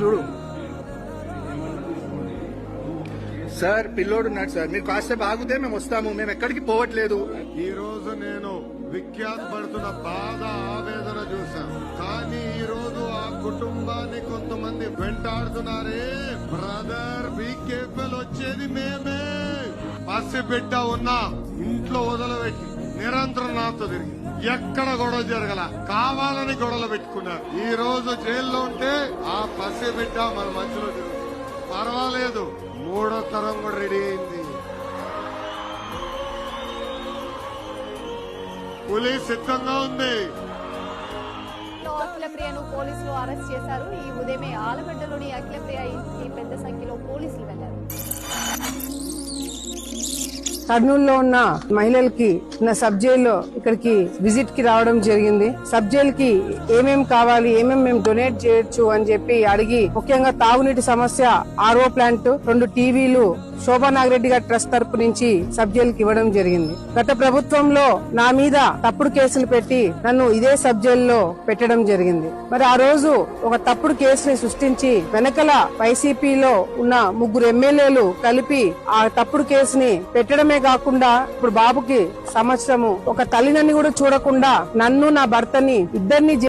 చూడు. సార్ పిల్లోడు ఉన్నాడు సార్. మీరు కాసేపు ఆగితే మేము వస్తాము. మేము ఎక్కడికి పోవట్లేదు. ఈ రోజు నేను విఖ్యాత పడుతున్న బాధ ఆవేదన చూశాను. కానీ ఈ రోజు ఆ కుటుంబాన్ని కొంతమంది వెంటాడుతున్నారే. బ్రదర్ బీ వచ్చేది మేమే. పసి బిడ్డ ఉన్నా ఇంట్లో వదలబెట్టి నిరంతరం నాతో తిరిగి ఎక్కడ గొడవ జరగల? కావాలని గొడవలు పెట్టుకున్నారు. ఈ రోజు జైల్లో ఉంటే ఆ పసి బిడ్డ మన మధ్యలో తిరుగుతుంది పర్వాలేదు మూడో తరం కూడా రెడీ అయింది. పులి సిద్ధంగా ఉంది. అఖిల ప్రియను పోలీసులు అరెస్ట్ చేశారు. ఈ ఉదయమే ఆలగడ్డలోని అఖిలప్రియ ఇంటికి పెద్ద సంఖ్యలో పోలీసులు కర్నూలులో ఉన్న మహిళలకి నా సబ్ జైల్లో ఇక్కడికి విజిట్కి రావడం జరిగింది. సబ్ జైల్కి ఏమేం కావాలి ఏమేం మేము డొనేట్ చేయొచ్చు అని చెప్పి అడిగి ముఖ్యంగా తాగునీటి సమస్య ఆర్ఓ ప్లాంట్ రెండు టీవీలు శోభా నాగిరెడ్డి గారి ట్రస్ట్ తరపు నుంచి సబ్ జైల్కి ఇవ్వడం జరిగింది. గత ప్రభుత్వంలో నా మీద తప్పుడు కేసులు పెట్టి నన్ను ఇదే సబ్ జైల్లో పెట్టడం జరిగింది. మరి ఆ రోజు ఒక తప్పుడు కేసుని సృష్టించి వెనకల వైసీపీలో ఉన్న ముగ్గురు ఎమ్మెల్యేలు కలిపి ఆ తప్పుడు కేసుని పెట్టడమే కాకుండా ఇప్పుడు బాబుకి సంవత్సరము ఒక తల్లినని కూడా చూడకుండా నన్ను నా భర్తని ఇద్దరిని